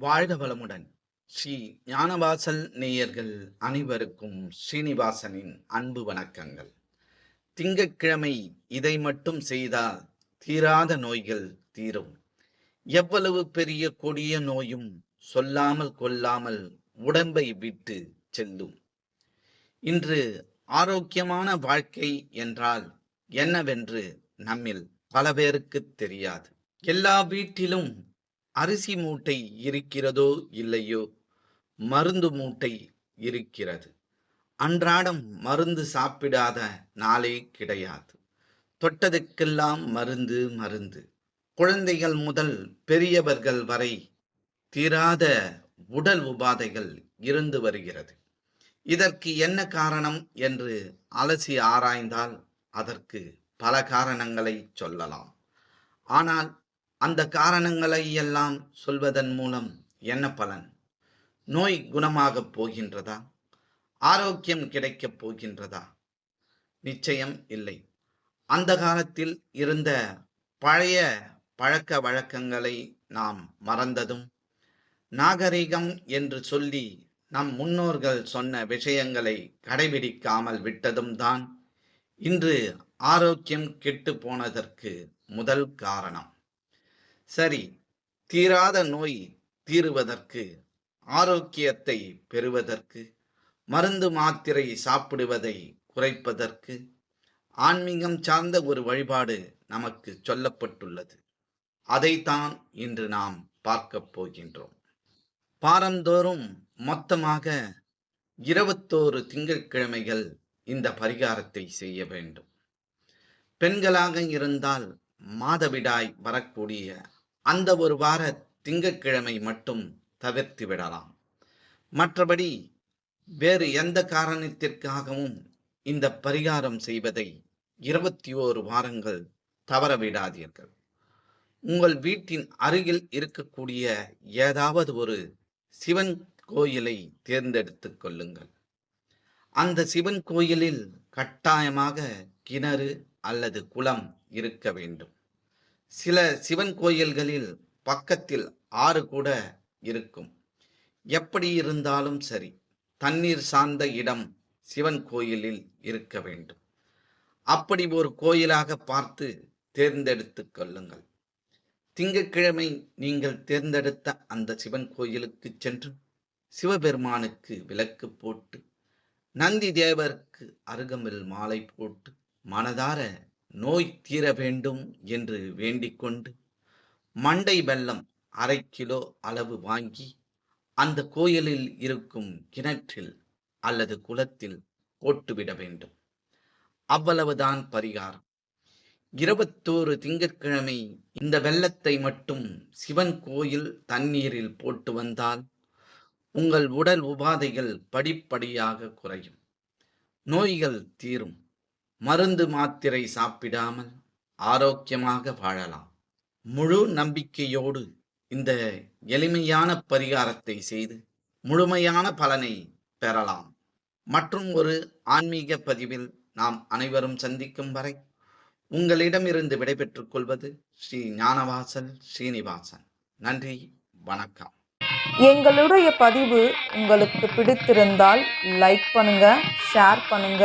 வாழ்க வளமுடன். ஸ்ரீ ஞானவாசல் நேயர்கள் அனைவருக்கும் ஸ்ரீனிவாசனின் அன்பு வணக்கங்கள். திங்கட்கிழமை இதை மட்டும் செய்தால் தீராத நோய்கள் தீரும். எவ்வளவு பெரிய கொடிய நோயும் சொல்லாமல் கொள்ளாமல் உடம்பை விட்டு செல்லும். இன்று ஆரோக்கியமான வாழ்க்கை என்றால் என்னவென்று நம்மில் பல பேருக்கு தெரியாது. எல்லா வீட்டிலும் அரிசி மூட்டை இருக்கிறதோ இல்லையோ? மருந்து மூட்டை இருக்கிறது. அன்றாடம் மருந்து சாப்பிடாத நாளே கிடையாது. தொட்டதுக்கெல்லாம் மருந்து மருந்து. குழந்தைகள் முதல் பெரியவர்கள் வரை தீராத உடல் உபாதைகள் இருந்து வருகிறது. இதற்கு என்ன காரணம் என்று அலசி ஆராய்ந்தால் அதற்கு பல காரணங்களை சொல்லலாம். ஆனால் அந்த காரணங்களை எல்லாம் சொல்வதன் மூலம் என்ன பலன்? நோய் குணமாகப் போகின்றதா? ஆரோக்கியம் கிடைக்கப் போகின்றதா? நிச்சயம் இல்லை. அந்த காலத்தில் இருந்த பழைய பழக்க வழக்கங்களை நாம் மறந்ததும் நாகரிகம் என்று சொல்லி நம் முன்னோர்கள் சொன்ன விஷயங்களை கடைபிடிக்காமல் விட்டதும் தான் இன்று ஆரோக்கியம் கெட்டு போனதற்கு முதல் காரணம். சரி தீராத நோய் தீருவதற்கு ஆரோக்கியத்தை பெறுவதற்கு மருந்து மாத்திரை சாப்பிடுவதை குறைப்பதற்கு ஆன்மீகம் சார்ந்த ஒரு வழிபாடு நமக்கு சொல்லப்பட்டுள்ளது. அதைத்தான் இன்று நாம் பார்க்கப் போகின்றோம். பாரந்தோறும் மொத்தமாக இருபத்தோரு திங்கட்கிழமைகள் இந்த பரிகாரத்தை செய்ய வேண்டும். பெண்களாக இருந்தால் மாதவிடாய் வரக்கூடிய அந்த ஒரு வார திங்கட்கிழமை மட்டும் தவிர்த்து விடலாம். மற்றபடி வேறு எந்த காரணத்திற்காகவும் இந்த பரிகாரம் செய்வதை இருபத்தி ஓரு வாரங்கள் தவற விடாதீர்கள். உங்கள் வீட்டின் அருகில் இருக்கக்கூடிய ஏதாவது ஒரு சிவன் கோயிலை தேர்ந்தெடுத்துக் கொள்ளுங்கள். அந்த சிவன் கோயிலில் கட்டாயமாக கிணறு அல்லது குளம் இருக்க வேண்டும். சில சிவன் கோயில்களில் பக்கத்தில் ஆறு கூட இருக்கும். எப்படி இருந்தாலும் சரி தண்ணீர் சார்ந்த இடம் சிவன் கோயிலில் இருக்க வேண்டும். அப்படி ஒரு கோயிலாக பார்த்து தேர்ந்தெடுத்துக் கொள்ளுங்கள். திங்கட்கிழமை நீங்கள் தேர்ந்தெடுத்த அந்த சிவன் கோயிலுக்கு சென்று சிவபெருமானுக்கு விளக்கு போட்டு நந்தி தேவருக்கு அருகமில் மாலை போட்டு மனதார நோய் தீர வேண்டும் என்று வேண்டிக்கொண்டு மண்டை வெல்லம் அரை கிலோ அளவு வாங்கி அந்த கோயிலில் இருக்கும் கிணற்றில் அல்லது குளத்தில் போட்டுவிட வேண்டும். அவ்வளவுதான் பரிகாரம். இருபத்தோரு திங்கட்கிழமை இந்த வெள்ளத்தை மட்டும் சிவன் கோயில் தண்ணீரில் போட்டு வந்தால் உங்கள் உடல் உபாதைகள் படிப்படியாக குறையும். நோய்கள் தீரும். மருந்து மாத்திரை சாப்பிடாமல் ஆரோக்கியமாக வாழலாம். முழு நம்பிக்கையோடு இந்த எளிமையான பரிகாரத்தை செய்து முழுமையான பலனை பெறலாம். மற்றும் ஒரு ஆன்மீக பதிவில் நாம் அனைவரும் சந்திக்கும் வரை உங்களிடமிருந்து விடைபெற்றுக் கொள்வது ஸ்ரீ ஞானவாசல் ஸ்ரீனிவாசன். நன்றி வணக்கம். எங்களுடைய பதிவு உங்களுக்கு பிடித்திருந்தால் லைக் பண்ணுங்க ஷேர் பண்ணுங்க